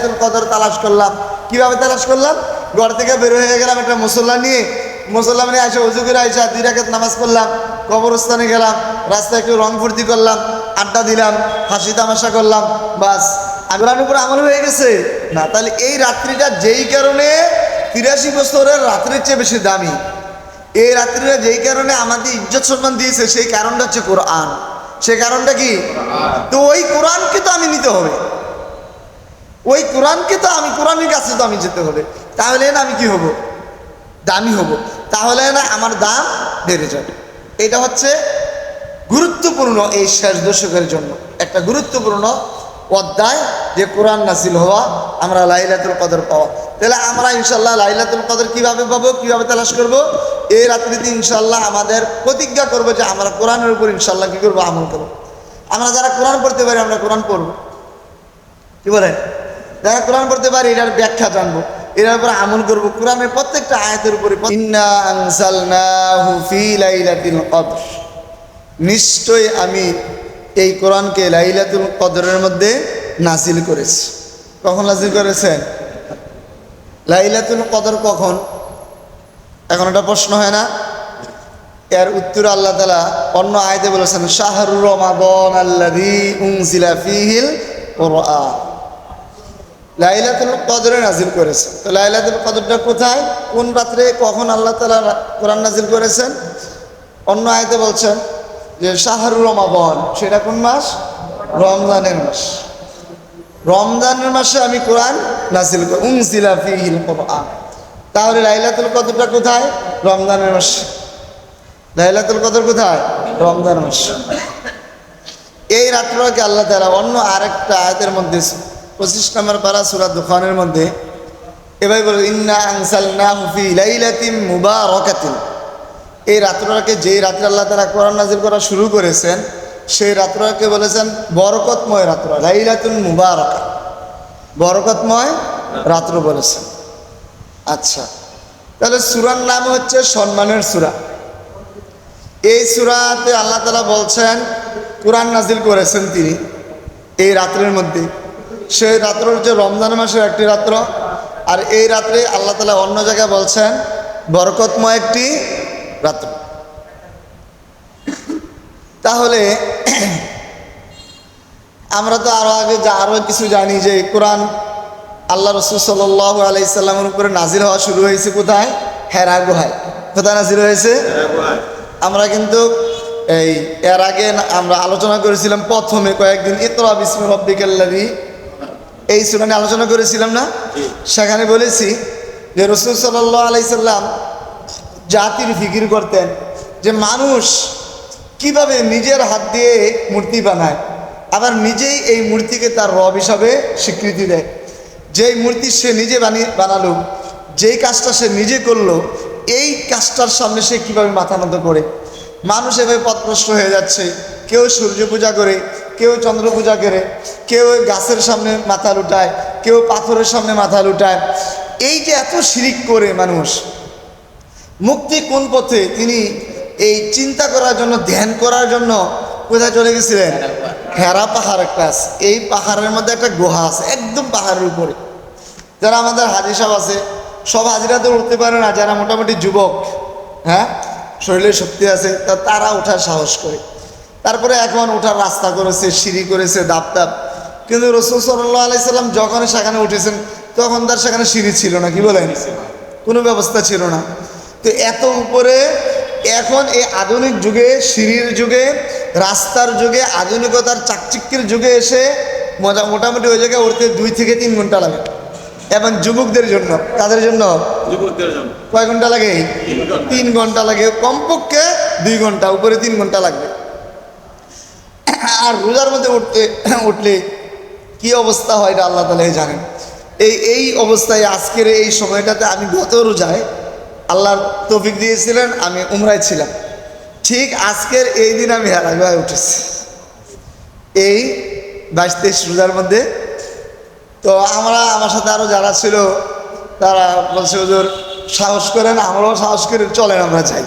লাইলাতুল কদর তালাশ করলাম। কীভাবে তালাশ করলাম? ঘর থেকে বের হয়ে গেলাম একটা মুসল্লা নিয়ে। মুসল্লা নিয়ে আসে উজু করে আইসা দুই রাখাত নামাজ পড়লাম কবরস্থানে গেলাম রাস্তায় একটু রং ফুর্তি করলাম আড্ডা দিলাম হাসি তামাশা করলাম বাস। কোরআনের উপর আমল হয়ে গেছে। না তাহলে এই রাত্রিটা যেই কারণে তিরাশি বছরের রাত্রির চেয়ে বেশি দামি। এই রাত্রিটা যেই কারণে আমাদের ইজ্জত সম্মান দিয়েছে সেই কারণটা হচ্ছে কোরআন। সেই কারণটা কি? তো ওই কোরআনকে তো আমি নিতে হবে। ওই কোরআনকে তো আমি, কোরআনের কাছে তো আমি যেতে হবে। তাহলে না আমি কি হব? দামি হব। তাহলে না আমার দাম বেড়ে যাবে। এটা হচ্ছে গুরুত্বপূর্ণ এই শেষ দশকের জন্য। একটা গুরুত্বপূর্ণ অধ্যায় যে কোরআন নাসিল হওয়া, আমরা লাইলাতুল কদর পাওয়া। তাহলে আমরা ইনশাল্লাহ লাইলাতুল কদর কীভাবে পাবো, কীভাবে তালাশ করব? এই রাত্রিতে ইনশাল্লাহ আমাদের প্রতিজ্ঞা করব যে আমরা কোরআনের উপর ইনশাল্লাহ কি করব আমল করব। আমরা যারা কোরআন পড়তে পারি, আমরা কোরআন পড়ব। কি বলেন? যারা কোরআন পড়তে পারি, এটার ব্যাখ্যা জানব। এটার উপর আমল করব। কোরআনের প্রত্যেকটা আয়াতের উপরে নিশ্চয় আমি এই কোরআনকে লাইলাতুল কদরের মধ্যে নাসিল করেছি। কখন নাসিল করেছেন? লাইলাতুল কদর কখন? এখন এটা প্রশ্ন হয় না। এর উত্তর আল্লাহ তালা অন্য আয়তে বলেছেন শাহরুর রমাদন আল্লাদি উংসিলা ফিহিল কোরআন। লাইলাতুল কদরে নাজিল করেছেন তো লাইলাতুল কদরটা কোথায়? কোন রাত্রে কখন আল্লাহ তালা কোরআন নাজিল করেছেন? অন্য আয়তে বলছেন যে শাহরুর রমাবন সেটা কোন মাস? রমজানের মাস। রমজানের মাসে আমি কোরআন নাজিল করি উংসিলা ফিহিল কোরআন। তাহলে লাইলাতুল কদরটা কোথায়? রমজানের মাসে। লাইলাতুল কদর কোথায়? রমজান মাস। এই রাত্রকে আল্লাহ তালা অন্য আরেকটা আয়াতের মধ্যে পঁচিশ নম্বর পারা সুরা দুখানের মধ্যে, এবার বলে, ইন্না আনসাল না হুফি লাইলাতিম মুবারকাতিন। এই রাত্রটাকে যেই রাত্রে আল্লাহ তালা কোরআন নাজির করা শুরু করেছেন, সেই রাত্রটাকে বলেছেন বরকতময় রাত্র লাইলাতুল মুবারক। বরকতময় রাত্র বলেছেন। আচ্ছা তাহলে সুরার নাম হচ্ছে সম্মানের সুরা। এই সুরাতে আল্লাহ তালা বলছেন, কোরআন নাজিল করেছেন তিনি এই রাত্রের মধ্যে। সেই রাত্র হচ্ছে রমজান মাসের একটি রাত্র। আর এই রাত্রে আল্লাহ তালা অন্য জায়গায় বলছেন বরকতময় একটি রাত্র। তাহলে আমরা তো আরও আগে যা আরও কিছু জানি যে কোরআন আল্লাহ রসুল সাল আলাইসাল্লামের উপরে নাজির হওয়া শুরু হয়েছে কোথায়? হেরা গুহায়। কোথায় নাজির হয়েছে? আমরা কিন্তু এই এর আগে আমরা আলোচনা করেছিলাম প্রথমে কয়েকদিন ইতরা বিসমু রব্বিকাল্লাদি এই সুনানে আলোচনা করেছিলাম না? সেখানে বলেছি যে রসুল সাল্লাহ আলাইসাল্লাম জাতির ফিকির করতেন যে মানুষ কীভাবে নিজের হাত দিয়ে মূর্তি বানায় আবার নিজেই এই মূর্তিকে তার রব হিসাবে স্বীকৃতি দেয়। যেই মূর্তি সে নিজে বানিয়ে বানালো যেই কাজটা সে নিজে করল এই কাজটার সামনে সে কীভাবে মাথা নত করে। মানুষ এভাবে পথভ্রষ্ট হয়ে যাচ্ছে কেউ সূর্য পূজা করে কেউ চন্দ্র পূজা করে কেউ ওই গাছের সামনে মাথা লুটায় কেউ পাথরের সামনে মাথা লুটায়। এই যে এত শিরিক করে মানুষ মুক্তি কোন পথে? তিনি এই চিন্তা করার জন্য ধ্যান করার জন্য কোথায় চলে গেছিলেন? হেরা পাহাড়। একটা আছে। এই পাহাড়ের মধ্যে একটা গুহা আছে একদম পাহাড়ের উপরে। যারা আমাদের হাজির সাহেব আছে সব হাজিরা তো উঠতে পারে না যারা মোটামুটি যুবক হ্যাঁ শরীরে শক্তি আছে তা তারা ওঠার সাহস করে। তারপরে এখন ওঠার রাস্তা করেছে সিঁড়ি করেছে দাপ দাপ কিন্তু রসুল সাল্লাহ আলাইসাল্লাম যখন সেখানে উঠেছেন তখন তার সেখানে সিঁড়ি ছিল না কি বলেন? কোনো ব্যবস্থা ছিল না। তো এত উপরে এখন এই আধুনিক যুগে সিঁড়ির যুগে রাস্তার যুগে আধুনিকতার চাকচিক্যের যুগে এসে মোটা মোটামুটি ওই জায়গায় উঠতে দুই থেকে তিন ঘণ্টা লাগে। এবং যুবকদের জন্য তাদের জন্য? যুবকদের জন্য। কয় ঘণ্টা লাগে? তিন ঘণ্টা। তিন ঘণ্টা লাগে। কমপক্ষে দুই ঘণ্টা উপরে তিন ঘণ্টা লাগবে। আর রোজার মধ্যে উঠতে, উঠলে কি অবস্থা হয় এটা আল্লাহ তালাই জানেন। এই এই অবস্থায় আজকের এই সময়টাতে আমি গত রোজায় আল্লাহর তফিক দিয়েছিলেন, আমি উমরায় ছিলাম। ঠিক আজকের এই দিন আমি হেরাগুয়ায় উঠেছি। এই বাইশ তেইশ রোজার মধ্যে। তো আমরা, আমার সাথে আরও যারা ছিল, তারা বলছে, হুজুর, সাহস করেন, আমরাও সাহস করে চলেন, আমরা যাই।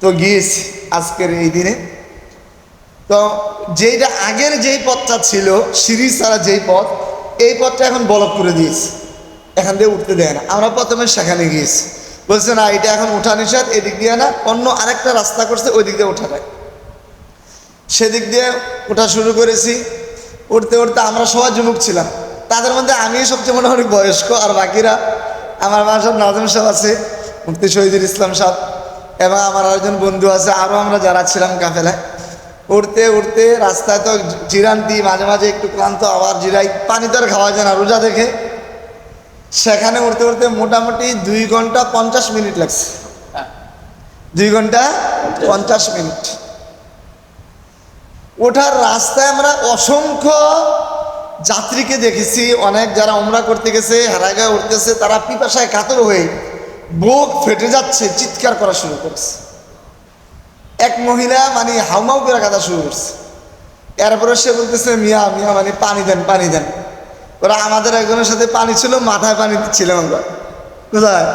তো গিয়েছি আজকের এই দিনে। তো যেইটা আগের যেই পথটা ছিল, সিঁড়ি ছাড়া যেই পথ, এই পথটা এখন বলক করে দিয়েছে। এখান দিয়ে উঠতে দেয় না। আমরা প্রথমে সেখানে গিয়েছি। বলছে, না, এটা এখন উঠা নিষেধ, এদিক দিয়ে না, অন্য আরেকটা রাস্তা করছে, ওই দিক দিয়ে ওঠা যায়। সেদিক দিয়ে ওঠা শুরু করেছি। উঠতে উঠতে আমরা সবাই যুবক ছিলাম। তাদের মধ্যে আমি সবচেয়ে হয় বয়স্ক, আর বাকিরা আমার মা সব নাজম সাহেব আছে, মুফতি শহীদুল ইসলাম সাহেব, এবং আমার আরেকজন বন্ধু আছে, আরও আমরা যারা ছিলাম কাফেলায়। উঠতে উঠতে রাস্তায় তো জিরান দিই, মাঝে মাঝে একটু ক্লান্ত আবার জিরাই। পানি তো আর খাওয়া যায় না, রোজা দেখে। সেখানে উঠতে উঠতে মোটামুটি দুই ঘণ্টা পঞ্চাশ মিনিট লাগছে। দুই ঘণ্টা পঞ্চাশ মিনিট। ওঠার রাস্তায় আমরা অসংখ্য যাত্রীকে দেখেছি, অনেক যারা ওমরা করতে গেছে হারাগায় উঠতেছে তারা পিপাসায় কাতর হয়ে বুক ফেটে যাচ্ছে, চিৎকার করা শুরু করছে। এক মহিলা মানে হাউমাউ করে কাঁদা শুরু করছে। এরপরে সে বলতেছে, মিয়া মিয়া মানে পানি দেন পানি দেন। ওরা আমাদের একজনের সাথে পানি ছিল, মাথায় পানি দিচ্ছিলাম আমরা। কোথায়?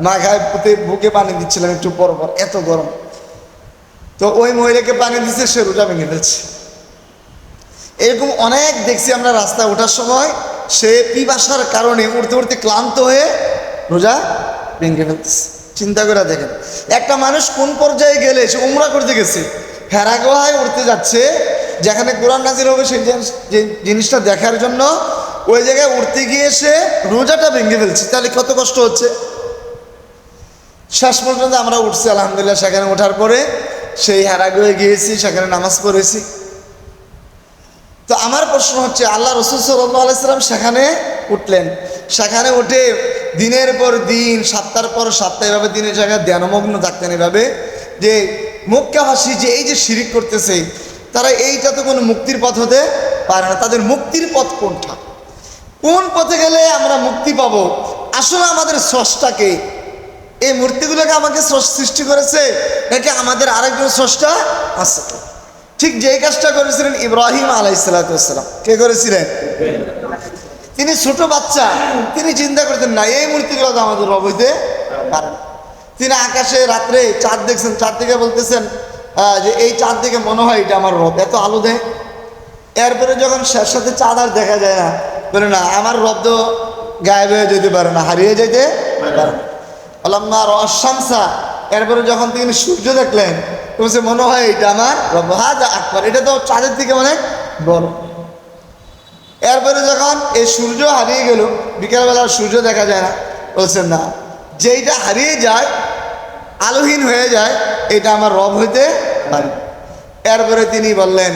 মাথায় পুঁতে বুকে পানি দিচ্ছিলাম একটু পর পর, এত গরম। তো ওই মহিলাকে পানি দিচ্ছে সে রোজা ভেঙে ফেলছে। এরকম অনেক দেখছি আমরা রাস্তায় ওঠার সময়, সে পিপাসার কারণে উঠতে উঠতে ক্লান্ত হয়ে রোজা ভেঙে ফেলতেছে। চিন্তা করে দেখেন। একটা মানুষ কোন পর্যায়ে গেলে সে উমরা করতে গেছে হেরাগোহায় উঠতে যাচ্ছে, যেখানে কোরআন নাজির হবে সেই জিনিসটা দেখার জন্য ওই জায়গায় উঠতে গিয়ে সে রোজাটা ভেঙে ফেলছে। তাহলে কত কষ্ট হচ্ছে? শেষ পর্যন্ত আমরা উঠছি, আলহামদুলিল্লাহ, সেখানে ওঠার পরে সেই হেরাগোয়ে গিয়েছি, সেখানে নামাজ পড়েছি। তো আমার প্রশ্ন হচ্ছে, আল্লাহ রসুল সাল্লাহ আলাইসাল্লাম সেখানে উঠলেন। সেখানে উঠে দিনের পর দিন, সপ্তাহের পর সপ্তাহ এভাবে দিনের জায়গায় ধ্যানমগ্ন থাকতেন এভাবে, যে মক্কাভাসী যে এই যে শিরিক করতেছে, তারা এইটা তো কোনো মুক্তির পথ হতে পারে না। তাদের মুক্তির পথ কোনটা? কোন পথে গেলে আমরা মুক্তি পাবো? আসলে আমাদের স্রষ্টাকে এই মূর্তিগুলোকে আমাকে সৃষ্টি করেছে, নাকি আমাদের আরেকজন স্রষ্টা আছে? ঠিক যেই কাজটা করেছিলেন ইব্রাহিম আলাইসালাম কে করেছিলেন? তিনি ছোট বাচ্চা, তিনি চিন্তা করতেন না, এই মূর্তিগুলো তো আমাদের রব হইতে তিনি আকাশে রাত্রে চাঁদ দেখছেন, চাঁদ থেকে বলতেছেন যে এই চাঁদ দেখে মনে হয় এটা আমার রব, এত আলো দেয়। এরপরে যখন শেষ সাথে চাঁদ আর দেখা যায় না, বলে, না, আমার রব তো গায়েব হয়ে যেতে পারে না, হারিয়ে যেতে পারে না। আল্লাম্মা রসামসা এরপরে যখন তিনি সূর্য দেখলেন বলছে মনে হয় এটা আমার রব। হাজা আকবর, এটা তো চাঁদের থেকে অনেক বড়। এরপরে যখন এই সূর্য হারিয়ে গেল, বিকেলবেলা সূর্য দেখা যায় না, বলছেন না, যেইটা হারিয়ে যায়, আলোহীন হয়ে যায়, এটা আমার রব হইতে পারে এরপরে তিনি বললেন,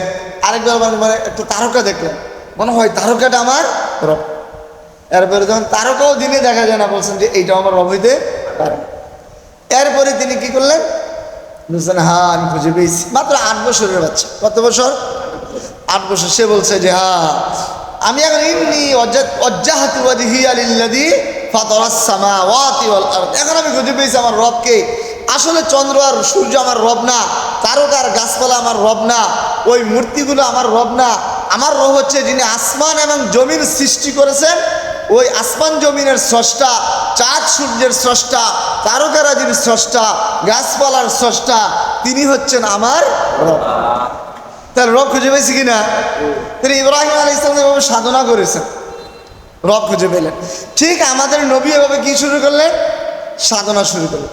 আরেকবার মানে মানে একটা তারকা দেখলেন, মনে হয় তারকাটা আমার রব। এরপরে যখন তারকাও দিনে দেখা যায় না, বলছেন যে এইটা আমার রব হইতে পারে এরপরে তিনি কি করলেন? বলছেন হ্যাঁ আমি খুঁজে পেয়েছি। মাত্র আট বছরের বাচ্চা। কত বছর? আট বছর। সে বলছে যে হ্যাঁ আমি এখন ইমনি অজ্জাহাতু এখন আমি খুঁজে পেয়েছি আমার রবকে। আসলে চন্দ্র আর সূর্য আমার রব না, তারকার গাছপালা আমার রব না, ওই মূর্তিগুলো আমার রব না। আমার রব হচ্ছে যিনি আসমান এবং জমিন সৃষ্টি করেছেন, ওই আসমান জমিনের স্রষ্টা, চাঁদ সূর্যের স্রষ্টা তারকারাজির স্রষ্টা, গাছপালার স্রষ্টা, তিনি হচ্ছেন আমার রব। তার রব খুঁজে পেয়েছি কিনা? তিনি ইব্রাহিম আলী ইসলাম এভাবে সাধনা করেছেন। রব খুঁজে পেলেন। ঠিক আমাদের নবী এভাবে কি শুরু করলেন? সাধনা শুরু করলেন।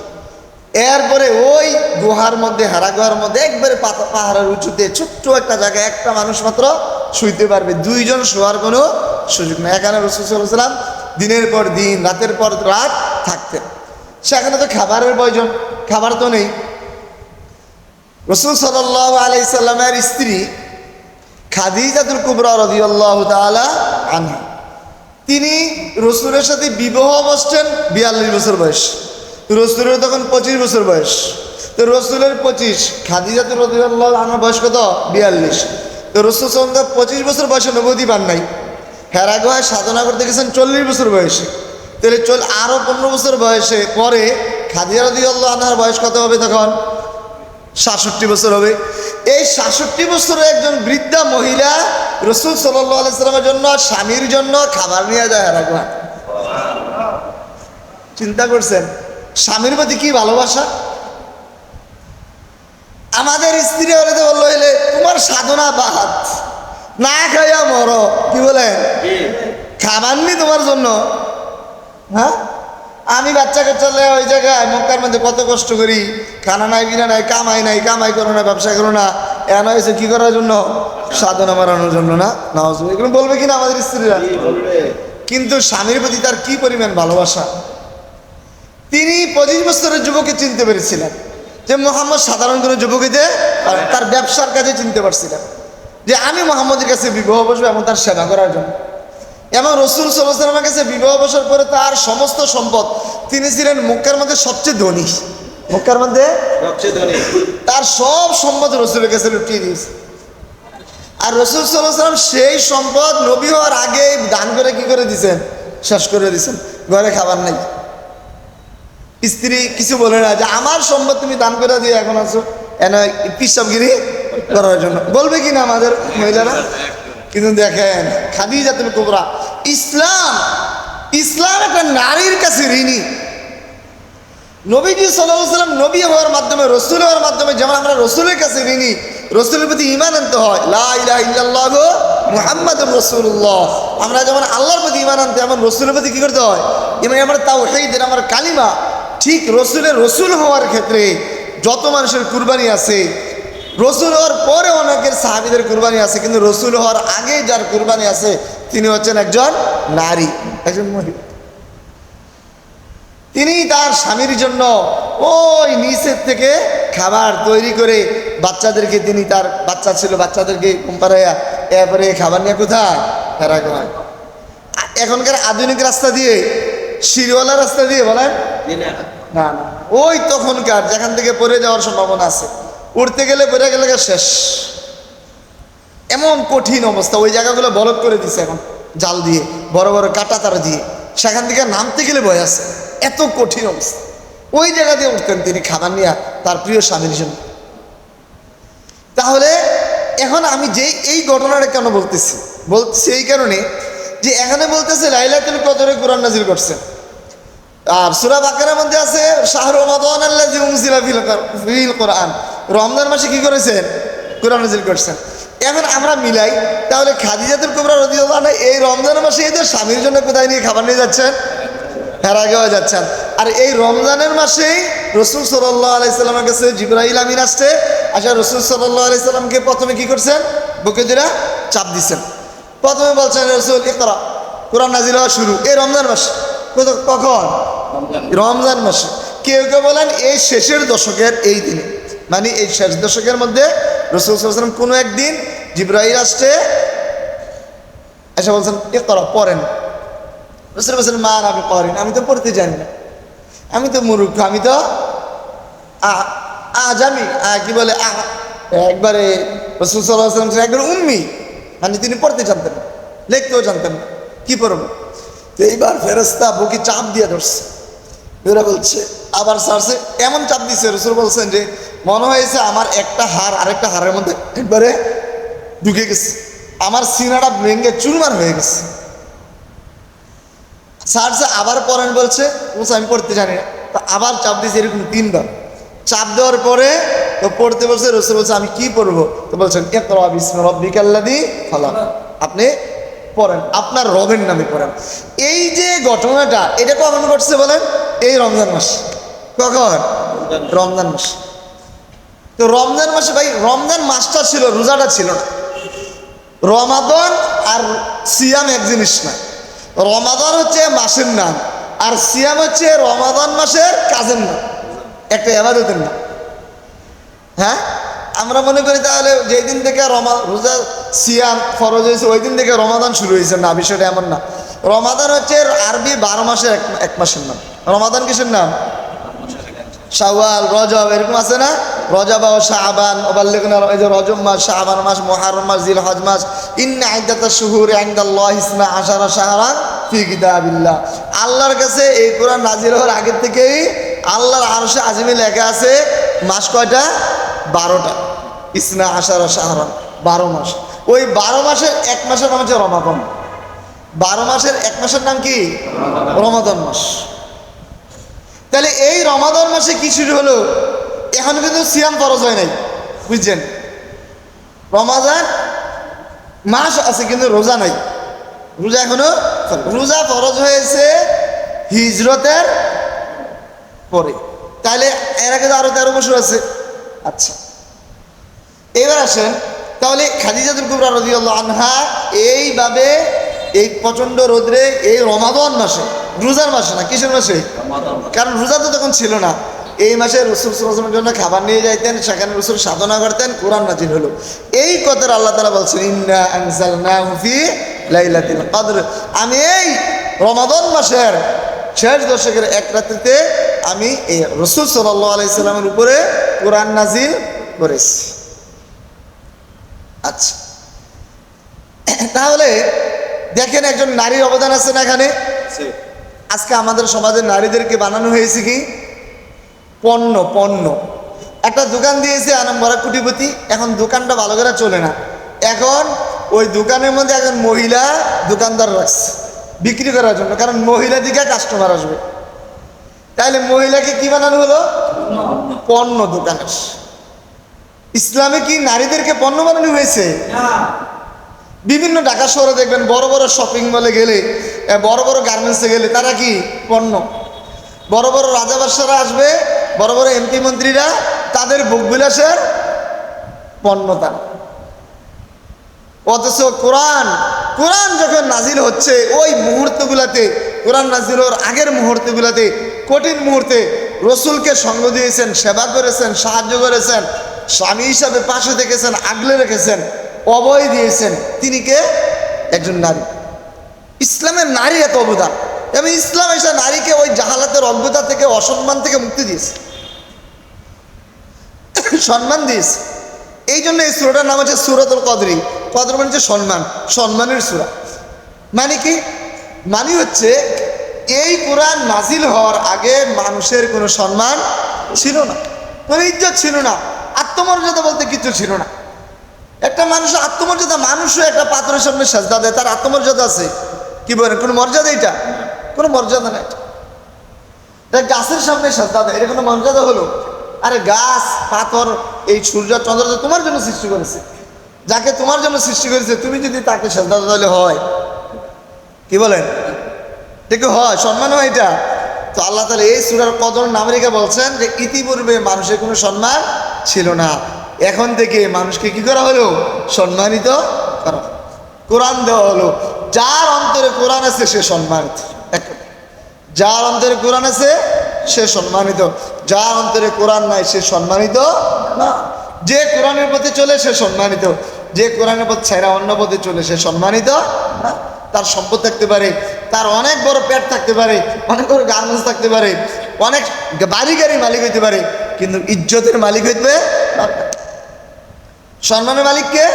এরপরে ওই গুহার মধ্যে, হারা গুহার মধ্যে একবারে পাহাড়ের উঁচুতে ছোট্ট একটা জায়গায় একটা মানুষ মাত্র শুইতে পারবে। দুইজন শোয়ার কোনো সুযোগ নেই। এখানে রসুলাম দিনের পর দিন, রাতের পর রাত থাকতেন। সেখানে তো খাবারের প্রয়োজন। খাবার তো নেই। রসুল সাল্লাহ আলাইসাল্লামের স্ত্রী খাদিজাতুল কুবরা রদিয়াল্লাহ তালা আনহা। তিনি রসুলের সাথে বিবাহ বসছেন বিয়াল্লিশ বছর বয়স। রসুলের তখন পঁচিশ বছর বয়স। তো রসুলের পঁচিশ, খাদিজাতুল রদিয়াল্লাহ আনহার বয়স কত? বিয়াল্লিশ। তো রসুল সাল্লাম পঁচিশ বছর বয়সে নবদী পান নাই। হেরাগোয় সাধনা করতে গেছেন চল্লিশ বছর বয়সে। তাহলে চল আরও পনেরো বছর বয়সে পরে খাদিজা রদিয়াল্লাহ আনহার বয়স কত হবে তখন? সাতষট্টি বছর হবে। এই সাতষট্টি বছরের একজন বৃদ্ধা মহিলা রসুল আলাইসালামের জন্য স্বামীর জন্য খাবার নিয়ে যায় হেরাগুয়া চিন্তা করছেন, স্বামীর প্রতি কি ভালোবাসা? আমাদের স্ত্রী হলে তো বলল হইলে তোমার সাধনা বাহাত না খাইয়া মর। কি বলেন? খাবার নি তোমার জন্য। হ্যাঁ? আমি বাচ্চা কাচ্চালে ওই জায়গায় মক্কার মধ্যে কত কষ্ট করি খানা নাই বিনা নাই কামাই নাই কামাই করো না ব্যবসা করো না। এন হয়েছে কি করার জন্য? সাধনা মারানোর জন্য না? নামাজ এগুলো বলবে কিনা আমাদের স্ত্রীরা? কিন্তু স্বামীর প্রতি তার কি পরিমাণ ভালোবাসা? তিনি পঁচিশ বছরের যুবকে চিনতে পেরেছিলেন। যে মোহাম্মদ সাধারণ কোনো যুবকীতে তার ব্যবসার কাজে চিনতে পারছিলেন। যে আমি মোহাম্মদের কাছে বিবাহ বসবো এবং তার সেবা করার জন্য। এবং রসুল সাল্লামের কাছে বিবাহ বসার পরে তার সমস্ত সম্পদ তিনি ছিলেন মক্কার মধ্যে সবচেয়ে ধনী। মক্কার মধ্যে? ধনী। তার সব সম্পদ রসুলের কাছে লুটিয়ে দিয়েছে। আর রসুল সাল্লাম সেই সম্পদ নবী হওয়ার আগে দান করে কি করে দিছেন? শেষ করে দিছেন। ঘরে খাবার নাই। স্ত্রী কিছু বলে না যে আমার সম্পদ তুমি দান করে দিয়ে এখন আছো। এন পিসাবগিরি করার জন্য। বলবে কি না আমাদের মহিলারা? কিন্তু দেখেন, খাদিজা তুমি কোবরা। ইসলাম ইসলাম একটা নারীর কাছে ঋণী। নবীজি সাল্লাম নবী হওয়ার মাধ্যমে, রসুল হওয়ার মাধ্যমে যেমন আমরা রসুলের কাছে ঋণী, রসুলের প্রতি ইমান আনতে হয় রসুল্লাহ আমরা যেমন আল্লাহর প্রতি ইমান আনতে এমন রসুলের প্রতি কি করতে হয়? এমন আমার তাও সেই দিন আমার কালিমা, ঠিক রসুলের রসুল হওয়ার ক্ষেত্রে যত মানুষের কুরবানি আছে রসুল হওয়ার পরে অনেকের সাহাবিদের কুরবানি আছে কিন্তু রসুল হওয়ার আগে যার কুরবানি আছে তিনি হচ্ছেন একজন নারী একজন মহিলা। তিনি তার স্বামীর জন্য ওই নিচের থেকে খাবার তৈরি করে বাচ্চাদেরকে তিনি তার বাচ্চা ছিল বাচ্চাদেরকে কোম্পারাইয়া এরপরে খাবার নিয়ে কোথায়? ফেরাগোয় এখনকার আধুনিক রাস্তা দিয়ে সিরওয়ালা রাস্তা দিয়ে বলেন না না। ওই তখনকার যেখান থেকে পড়ে যাওয়ার সম্ভাবনা আছে। উঠতে গেলে পড়ে গেলে শেষ। এমন কঠিন অবস্থা, ওই জায়গাগুলো বরফ করে দিছে এখন, জাল দিয়ে, বড় বড় কাটা তারা দিয়ে। সেখান থেকে নামতে গেলে ভয় আছে, এত কঠিন অবস্থা। ওই জায়গা দিয়ে উঠতেন তিনি খাবার নিয়ে তার প্রিয় স্বামীর জন্য তাহলে এখন আমি যে এই ঘটনাটা কেন বলতেছি? বলতেছি এই কারণে যে এখানে বলতেছে, লাইলাতুল কদরে কোরআন নাজিল করছেন আর সুরা বাকারের মধ্যে আছে, শাহর ফিল কর- ফিল কোরআন। রমজান মাসে কি করেছেন? কোরআন নাজিল করছেন। এখন আমরা মিলাই তাহলে খাদিজাতুল কুবরা রাদিয়াল্লাহু আনহা এই রমজান মাসে এদের স্বামীর জন্য কোথায় নিয়ে খাবার নিয়ে যাচ্ছেন? হেরাগেওয়া যাচ্ছেন। আর এই রমজানের মাসেই রসুল সাল্লাহ আলাইসাল্লামের কাছে জিব্রাহিল আমিন আসছে। আচ্ছা রসুল সাল্লাহ আলাইসাল্লামকে প্রথমে কি করছেন? বুকে দিরা চাপ দিচ্ছেন। প্রথমে বলছেন রসুল ইকরা কোরআন নাজিল হওয়া শুরু। এই রমজান মাসে কখন? রমজান মাসে। কেউ কেউ বলেন এই শেষের দশকের এই দিনে। মানে এই শেষ দশকের মধ্যে রসুল সাল্লাম কোনো একদিন জিব্রাহিল আসছে, এসে বলছেন, ইকরা, পড়েন। রসুল বলছেন, মা আর আমি করেন আমি তো পড়তে জানি না। আমি তো মুরুখ, আমি তো আজ আমি কি বলে একবারে রসুল সাল্লাম একবার উম্মি। মানে তিনি পড়তে জানতেন না, লিখতেও জানতেন না, কি পড়ব? তো এইবার ফেরস্তা বুকে চাপ দিয়ে ধরছে। বলছে, আবার সারছে এমন চাপ দিচ্ছে রসুল বলছেন যে মনে হয়েছে আমার একটা হার আরেকটা হারের মধ্যে একবারে ঢুকে গেছে। আমার সিনাটা ভেঙে চুরমার হয়ে গেছে। স্যার আবার পড়েন বলছে বলছে আমি পড়তে জানি না। তো আবার চাপ দিয়েছে এরকম তিনবার। চাপ দেওয়ার পরে তো পড়তে বলছে, রসুল বলছে, আমি কি পড়ব? তো বলছেন বিসমি রব্বিকাল্লাযী ফালাক আপনি পড়েন, আপনার রবের নামে পড়েন। এই যে ঘটনাটা, এটা কখন ঘটছে বলেন? এই রমজান মাস। কখন? রমজান মাস। তো রমজান মাসে ভাই, রমজান মাসটা ছিল, রোজাটা ছিল না। রমাদন আর সিয়াম এক জিনিস না রমাদন হচ্ছে মাসের নাম, আর সিয়াম হচ্ছে রমাদন মাসের কাজের নাম। একটা এবাদতের নাম। হ্যাঁ? আমরা মনে করি তাহলে যেই দিন থেকে রমা, রোজা, সিয়াম ফরজ হয়েছে ওই দিন থেকে রমাদান শুরু হয়েছে। না, বিষয়টা এমন না। রমাদান হচ্ছে আরবি বারো মাসের এক এক মাসের নাম। রমাদান কিসের নাম? শাওয়াল, রজব, এরকম আছে না? রজব ও শাহবান ওবাল্লিগুন এই যে রজব মাস শাহবান মাস মহারম মাস জিল হজ মাস। ইন্না আইদাতা শুহুর আইন্দাল্লাহ ইসনা আশারা শাহরা ফি কিতাবিল্লাহ। আল্লাহর কাছে এই কোরআন নাজির হওয়ার আগের থেকেই আল্লাহর আরশে আজিমে লেখা আছে, মাস কয়টা? বারোটা। ইসনা আশারা শাহরান, বারো মাস। ওই বারো মাসের এক মাসের নাম হচ্ছে রমাদন। বারো মাসের এক মাসের নাম কি? রমাদন মাস। তাহলে এই রমাদান মাসে কি শুরু হলো? এখন কিন্তু সিয়াম ফরজ হয় নাই, বুঝছেন? রমাদান মাস আছে কিন্তু রোজা নাই। রোজা এখনও রোজা ফরজ হয়েছে হিজরতের পরে। তাহলে এর আগে আরও তেরো বছর আছে। আচ্ছা এবার আসেন, তাহলে খাদিজাতুল কুবরা রাদিয়াল্লাহু আনহা এইভাবে এই প্রচণ্ড রোদ্রে এই রমাদান মাসে রোজার মাসে না কিসের মাসে? কারণ রোজা তো তখন ছিল না। এই মাসে রসুল সাল্লামের জন্য খাবার নিয়ে যাইতেন সেখানে রসুল সাধনা করতেন কোরআন নাজিল হলো। এই কথার আল্লাহ তালা বলছেন ইন্না লাইলাতুল কদর। আমি এই রমাদান মাসের শেষ দশকের এক রাত্রিতে আমি এই রসুল সাল্লাহ আলাইসাল্লামের উপরে কোরআন নাজিল করেছি। আচ্ছা। তাহলে দেখেন একজন নারীর অবদান আছে না এখানে? আজকে আমাদের সমাজের নারীদেরকে বানানো হয়েছে কি? পণ্য পণ্য। একটা দোকান দিয়েছে আনম্বরা কুটিপতি এখন দোকানটা ভালো করে চলে না। এখন ওই দোকানের মধ্যে একজন মহিলা দোকানদার রাখছে বিক্রি করার জন্য কারণ মহিলা দিকে কাস্টমার আসবে। তাহলে মহিলাকে কি বানানো হলো? পণ্য দোকানের ইসলামে কি নারীদেরকে পণ্য বানানো হয়েছে? বিভিন্ন ঢাকা শহরে দেখবেন বড় বড় শপিং মলে গেলে বড় বড় গার্মেন্টসে গেলে তারা কি? পণ্য। বড় বড় রাজাবাসারা আসবে, বড় বড় এমপি মন্ত্রীরা তাদের বুকবিলাসের পণ্য তারা। অথচ কোরআন কোরআন যখন নাজিল হচ্ছে, ওই মুহূর্তগুলাতে, কোরআন নাজিল আগের মুহূর্তগুলাতে, কঠিন মুহূর্তে রসুলকে সঙ্গ দিয়েছেন, সেবা করেছেন, সাহায্য করেছেন, স্বামী হিসাবে পাশে দেখেছেন আগলে রেখেছেন অবয় দিয়েছেন। তিনি কে? একজন নারী। ইসলামের নারী এত অবদান এবং ইসলাম এসে নারীকে ওই জাহালাতের অজ্ঞতা থেকে, অসম্মান থেকে মুক্তি দিয়েছে। সম্মান দিয়েছে। এই জন্য এই সুরাটার নাম হচ্ছে সুরাতুল কদরি। কদর মানে হচ্ছে সম্মান। সম্মানের সুরা। মানে কি? মানে হচ্ছে এই কোরআন নাজিল হওয়ার আগে মানুষের কোনো সম্মান ছিল না। কোনো ইজ্জত ছিল না। আত্মমর্যাদা বলতে কিছু ছিল না। একটা মানুষ আত্মমর্যাদা, মানুষও একটা পাথরের সামনে সাজদা দেয়, তার আত্মমর্যাদা আছে। কি বলেন, কোনো মর্যাদা এটা? কোনো মর্যাদা নাই। এটা গাছের সামনে সাজদা দেয়, এটা কোনো মর্যাদা হলো? আরে গাছ, পাথর, এই সূর্য, চন্দ্র তোমার জন্য সৃষ্টি করেছে। যাকে তোমার জন্য সৃষ্টি করেছে, তুমি যদি তাকে সাজদা তাহলে হয়। কি বলেন? দেখো হয়? সম্মান হয় এটা? তো আল্লাহ তালা এই সুরার কদর নামরিকা বলছেন যে ইতিপূর্বে মানুষের কোনো সম্মান ছিল না। এখন থেকে মানুষকে কি করা হলো? সম্মানিত করা। কোরআন দেওয়া হলো। যার অন্তরে কোরআন আছে, সে সম্মানিত। যার অন্তরে কোরআন আছে, সে সম্মানিত। যার অন্তরে কোরআন নাই, সে সম্মানিত না। যে কোরআনের পথে চলে, সে সম্মানিত। যে কোরআনের পথ ছাইরা অন্য পথে চলে, সে সম্মানিত না। তার সম্পদ থাকতে পারে, তার অনেক বড় পেট থাকতে পারে, অনেক বড় গার্মেন্টস থাকতে পারে, অনেক বাড়ি গাড়ির মালিক হইতে পারে, কিন্তু ইজ্জতের মালিক হইতে। সম্মানের মালিককে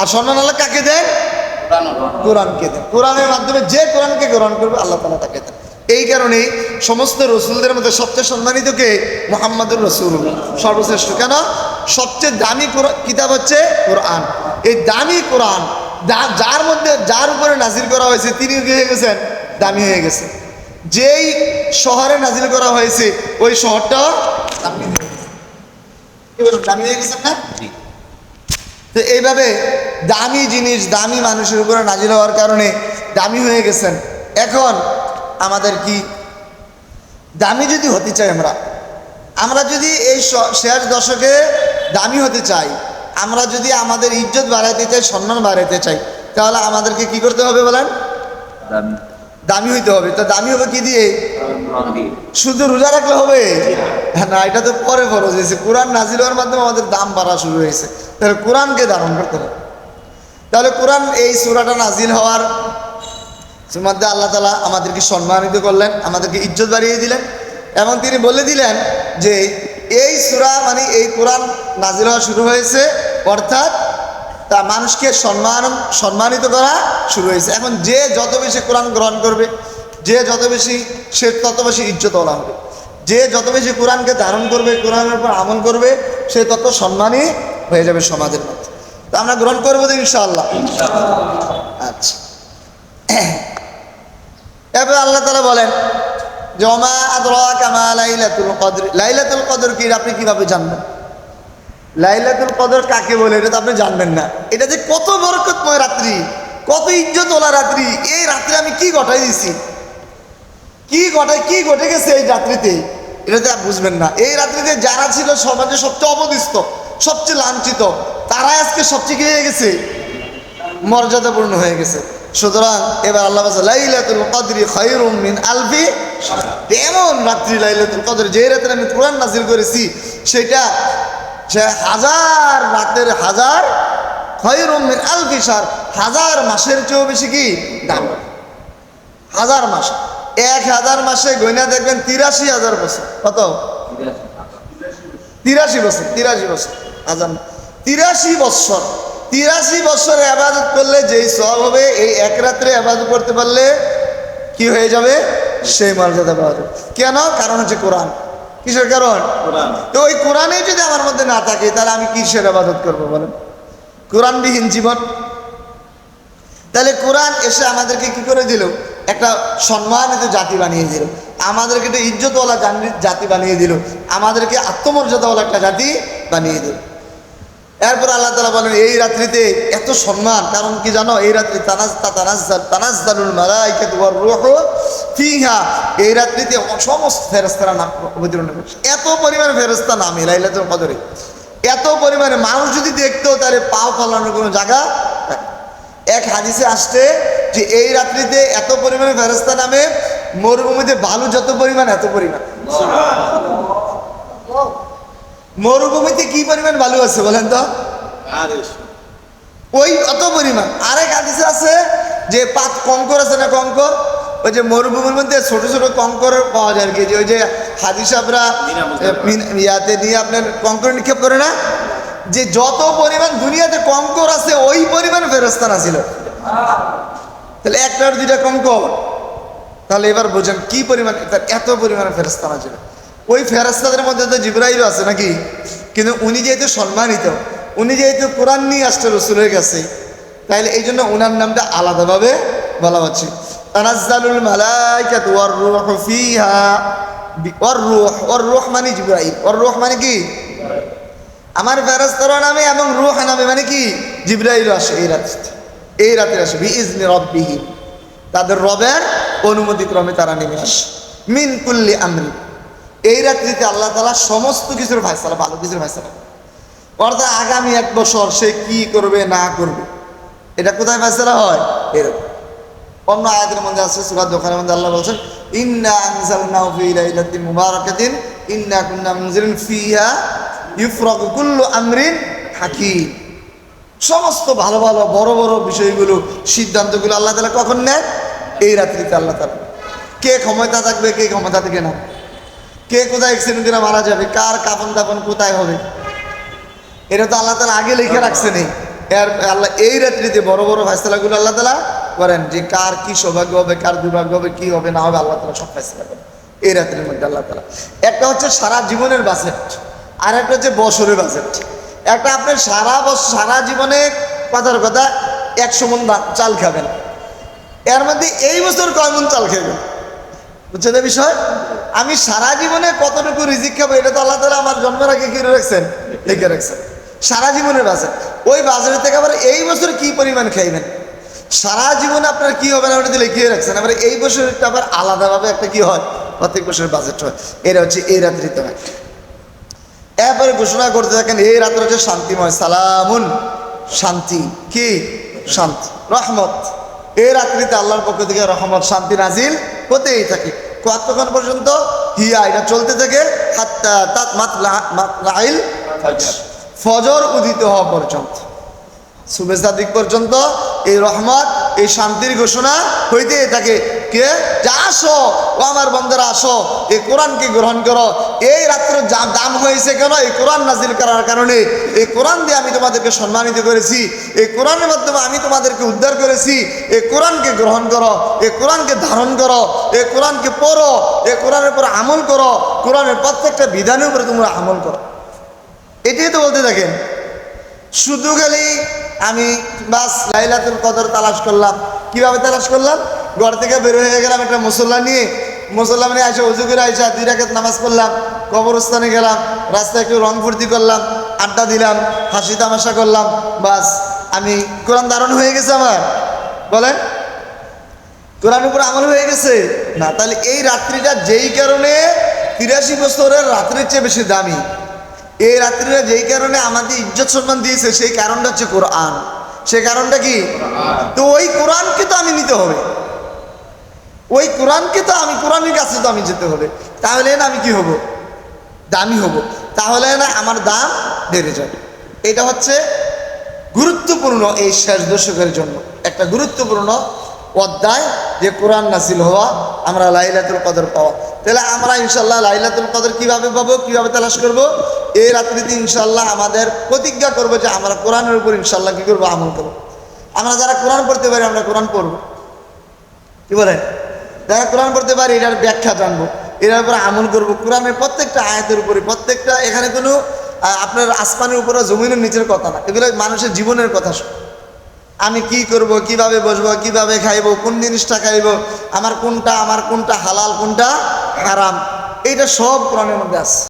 আর সম্মান আল্লাহ কাকে দেন? কোরআনকে দেন। কোরআনের মাধ্যমে যে কোরআনকে গ্রহণ করবে, আল্লাহ তালা তাকে দেন। এই কারণে সমস্ত রসুলদের মধ্যে সবচেয়ে সম্মানিত কে? মোহাম্মদুর রসুল সর্বশ্রেষ্ঠ। কেন? সবচেয়ে দামি কিতাব হচ্ছে কোরআন। এই দামি কোরআন যার মধ্যে যার উপরে নাজির করা হয়েছে তিনি কি হয়ে গেছেন? দামি হয়ে গেছে যেই শহরে নাজিল করা হয়েছে, ওই শহরটা দামি। কি বলুন, দামি হয়ে তো এইভাবে দামি জিনিস দামি মানুষের উপরে নাজিল হওয়ার কারণে দামি হয়ে গেছেন। এখন আমাদের কি? দামি যদি হতে চাই আমরা আমরা যদি এই শেষ দশকে দামি হতে চাই আমরা যদি আমাদের ইজ্জত বাড়াইতে চাই সম্মান বাড়াইতে চাই তাহলে আমাদেরকে কি করতে হবে বলেন? দামি। দামি হইতে হবে। তো দামি হবে কি দিয়ে? শুধু রোজা রাখলে হবে? না, এটা তো পরে ফরজ হয়েছে। কোরআন নাজিল হওয়ার মাধ্যমে আমাদের দাম বাড়া শুরু হয়েছে। তাহলে কোরআনকে ধারণ করতে হবে। তাহলে কোরআন এই সুরাটা নাজিল হওয়ার মধ্যে আল্লাহ তালা আমাদেরকে সম্মানিত করলেন, আমাদেরকে ইজ্জত বাড়িয়ে দিলেন, এবং তিনি বলে দিলেন যে, এই সুরা মানে এই কোরআন নাজিল হওয়া শুরু হয়েছে, অর্থাৎ তা মানুষকে সম্মান, সম্মানিত করা শুরু হয়েছে। এখন যে যত বেশি কোরআন গ্রহণ করবে যে যত বেশি সে তত বেশি ইজ্জত হবে। যে যত বেশি কোরআনকে ধারণ করবে, কোরআনের উপর আমল করবে, সে তত সম্মানই হয়ে যাবে সমাজের মধ্যে। তো আমরা গ্রহণ করব তো ইনশাআল্লাহ। আচ্ছা। এবার আল্লাহ তালা বলেন জমা আদরা কামা লাইলাতুল কদর। লাইলাতুল কদর কি? আপনি কীভাবে জানবেন? লাইলাতুল কদর কাকে বলে? এটা তো আপনি জানবেন না। এটা যে কত বরকতময় রাত্রি, কত ওলা রাত্রি। এই রাত্রে আমি কি ঘটাই দিছি? কি ঘটে কি ঘটে গেছে এই রাত্রিতে? এটা তো বুঝবেন না। এই রাত্রিতে যারা ছিল সমাজে সবচেয়ে অবদিষ্ট, সবচেয়ে লাঞ্ছিত, তারাই আজকে সবচেয়ে হয়ে গেছে? মর্যাদাপূর্ণ হয়ে গেছে। সুতরাং এবার আল্লাহ লাইলাতুল কদরি খায়রুম মিন আলফি। এমন রাত্রি লাইলাতুল কদর, যে রাতে আমি কোরআন নাজিল করেছি, সেটা সে হাজার রাতের হাজার খায়রুম মিন আলফি শাহর, হাজার মাসের চেয়েও বেশি কি? দাম। হাজার মাস। এক হাজার মাসে গয়না দেখবেন তিরাশি হাজার বছর। কত? তিরাশি বছর তিরাশি বছর। আজান। তিরাশি বছর তিরাশি বছর আবাদত করলে যেই সব হবে এই এক রাত্রে আবাদত করতে পারলে কি হয়ে যাবে? সেই মর্যাদা পাওয়া যাবে কেন? কারণ হচ্ছে কোরআন। কিসের কারণ? কোরআন। তো ওই কোরআনে যদি আমার মধ্যে না থাকে তাহলে আমি কিসের আবাদত করব বলেন? কোরআনবিহীন জীবন। তাহলে কোরআন এসে আমাদেরকে কি করে দিল? একটা সম্মানিত জাতি বানিয়ে দিল। আমাদেরকে একটা ইজ্জতওয়ালা জাতি বানিয়ে দিল। আমাদেরকে আত্মমর্যাদাওয়ালা একটা জাতি বানিয়ে দিল। এরপর আল্লাহ তালা বলেন, এই রাত্রিতে এত সম্মান, কারণ কি জানো? এই রাত্রি এই রাত্রিতে সমস্ত ফেরেশতারা নাম অবতীর্ণ এত পরিমাণে ফেরেশতা নামে, লাইলাতুল কদরে। এত পরিমাণে মানুষ যদি দেখতো, তাহলে পাও ফালানোর কোনো জায়গা। এক হাদিসে আসছে যে এই রাত্রিতে এত পরিমাণে ফেরস্তা নামে মরুভূমিতে বালু যত পরিমাণ এত পরিমাণ। মরুভূমিতে কি পরিমাণ বালু আছে বলেন তো? ওই অত পরিমাণ। আরেক হাদিসে আছে যে পাত কঙ্কর আছে না কঙ্কর? ওই যে মরুভূমির মধ্যে ছোট ছোট কঙ্কর পাওয়া যায় আর কি। যে ওই যে হাদিস আমরা ইয়াতে নিয়ে আপনার কঙ্কর নিক্ষেপ করে না? যে যত পরিমাণ দুনিয়াতে কঙ্কর আছে, ওই পরিমাণ ফেরস্তান ছিল তাহলে একটা দুইটা কঙ্কর তাহলে এবার বোঝেন কি পরিমাণ, তার এত পরিমাণে ফেরস্তানা ছিল ওই ফেরস্তাদের মধ্যে তো জিব্রাইলও আছে নাকি? কিন্তু উনি যেহেতু সম্মানিত, উনি যেহেতু কোরআন নিয়ে আসছে রসুলের কাছে তাইলে এই জন্য ওনার নামটা আলাদাভাবে বলা হচ্ছে। তানাজ্জালুল মালাইকাত ওয়ার রূহু ফিহা ওয়ার রূহ ওয়ার রূহ মানে জিব্রাইল। ওয়ার রূহ মানে কি? আমার ফেরস্তার নামে এবং রুহ নামে মানে কি? জিব্রাইল আসে এই রাতে। এই রাতে আসে ইজনি রব্বিহি। তাদের রবের অনুমতি ক্রমে তারা নেমে আসে। মিন কুল্লি আমরি। এই রাত্রিতে আল্লাহ তালা সমস্ত কিছুর ফায়সালা, ভালো কিছুর করে। অর্থাৎ আগামী এক বছর সে কি করবে, না করবে, এটা কোথায় ফায়সালা হয়? এরকম। অন্য আয়াতের মধ্যে আছে সুরাত দোকানের মধ্যে আল্লাহ বলছেন, ইন্না ফি লাইলাতিন মুবারাকাতিন, ইন্না কুন্না মুনজিরিন ফিহা ইউফরাকু কুল্লু আমরিন হাকিম। সমস্ত ভালো ভালো বড় বড় বিষয়গুলো, সিদ্ধান্তগুলো আল্লাহ তালা কখন নেয়? এই রাত্রিতে আল্লাহ তালা কে ক্ষমতা থাকবে, কে ক্ষমতা থেকে না কে কোথায় অ্যাক্সিডেন্ট করে মারা যাবে? কার কাপন দাপন কোথায় হবে? এটা তো আল্লাহ তালা আগে লিখে রাখছে নেই এর আল্লাহ এই রাত্রিতে বড় বড় ফেসলাগুলো আল্লাহ তালা করেন যে কার কি সৌভাগ্য হবে, কার দুর্ভাগ্য হবে, কি হবে, না হবে, আল্লাহ তালা সব ফেসলা করেন। এই রাত্রির মধ্যে আল্লাহ তালা একটা হচ্ছে সারা জীবনের বাজেট। আর একটা হচ্ছে বছরের বাজেট একটা আপনি সারা বছর সারা জীবনে কথার কথা একশো মন চাল খাবেন। এর মধ্যে এই বছর কয় মন চাল খাবেন বুঝছেন বিষয়? আমি সারা জীবনে কতটুকু রিজিক খাব এটা তো আল্লাহ তালা আমার জন্মের আগে কিনে রাখছেন? লিখে রাখছেন। সারা জীবনের বাজার ওই বাজারের থেকে আবার এই বছর কি পরিমাণ খাইবেন? সারা জীবনে আপনার কি হবে না ওটা লিখিয়ে রাখছেন। আবার এই বছরটা আবার আলাদাভাবে একটা কি হয়? প্রত্যেক বছরের বাজেট হয়। এটা হচ্ছে এই রাত্রিতে। এরপরে ঘোষণা করতে থাকেন এই রাত্র হচ্ছে শান্তিময় সালামুন শান্তি কি? শান্তি রহমত। এই রাত্রিতে আল্লাহর পক্ষ থেকে রহমত শান্তি নাজিল হতেই থাকে। কতক্ষণ পর্যন্ত? হিয়া এটা চলতে থাকে হাত্তা তাত মাতলাইল ফজর উদিত হওয়া পর্যন্ত। শুভেচ্ছা দিক পর্যন্ত, এই রহমত, এই শান্তির ঘোষণা হইতে থাকে। কে? যে আসো, ও আমার বন্ধুরা আসো এই কোরআনকে গ্রহণ করো। এই রাত্র যা- দাম হয়েছে কেন? এই কোরআন নাজিল করার কারণে। এই কোরআন দিয়ে আমি তোমাদেরকে সম্মানিত করেছি। এই কোরআনের মাধ্যমে আমি তোমাদেরকে উদ্ধার করেছি। এই কোরআনকে গ্রহণ করো, এই কোরআনকে ধারণ করো, এই কোরআনকে পড়ো, এই কোরআনের উপর আমল করো। কোরআনের প্রত্যেকটা বিধানের উপরে তোমরা আমল করো। এটাই তো বলতে থাকেন। শুধু খালি আমি বাস লাইলাতুল কদর তালাশ করলাম। কীভাবে তালাশ করলাম? ঘর থেকে বের হয়ে গেলাম একটা মুসল্লা নিয়ে। মুসল্লা নিয়ে আসে উজু করে আইসা দুই রাখাত নামাজ পড়লাম, কবরস্থানে গেলাম, রাস্তায় একটু রং ফুর্তি করলাম, আড্ডা দিলাম, হাসি তামাশা করলাম, বাস। আমি, কোরআন ধারণ হয়ে গেছে আমার। বলেন? কোরআন উপর আমল হয়ে গেছে? না, তাহলে এই রাত্রিটা যেই কারণে তিরাশি বছরের রাত্রির চেয়ে বেশি দামি। এই রাত্রিটা যেই কারণে আমাদের ইজ্জত সম্মান দিয়েছে সেই কারণটা হচ্ছে কোরআন। সেই কারণটা কি? তো ওই কোরআনকে তো আমি নিতে হবে। ওই কোরআনকে তো আমি কোরআনের কাছে তো আমি যেতে হবে। তাহলে না আমি কি হব? দামি হব। তাহলে না আমার দাম বেড়ে যাবে। এটা হচ্ছে গুরুত্বপূর্ণ এই শেষ দশকের জন্য। একটা গুরুত্বপূর্ণ অধ্যায় যে কোরআন নাসিল হওয়া, আমরা লাইলাতুল কদর পাওয়া। তাহলে আমরা ইনশাল্লাহ লাইলাতুল কদর কীভাবে পাবো, কীভাবে তালাশ করব? এই রাত্রিতে ইনশাল্লাহ আমাদের প্রতিজ্ঞা করব যে আমরা কোরআনের উপর ইনশাল্লাহ কি করব, আমল করব। আমরা যারা কোরআন পড়তে পারি, আমরা কোরআন পড়ব। কি বলেন যারা কোরআন পড়তে পারি, এটার ব্যাখ্যা জানব। এটার উপরে আমল করব। কোরআনের প্রত্যেকটা আয়াতের উপরে, প্রত্যেকটা, এখানে কোনো আপনার আসমানের উপরে জমিনের নিচের কথা না। এগুলো মানুষের জীবনের কথা শোনে। আমি কি করব, কীভাবে বসবো, কীভাবে খাইব, কোন জিনিসটা খাইব, আমার কোনটা আমার কোনটা হালাল, কোনটা হারাম, এইটা সব কোরআনের মধ্যে আছে।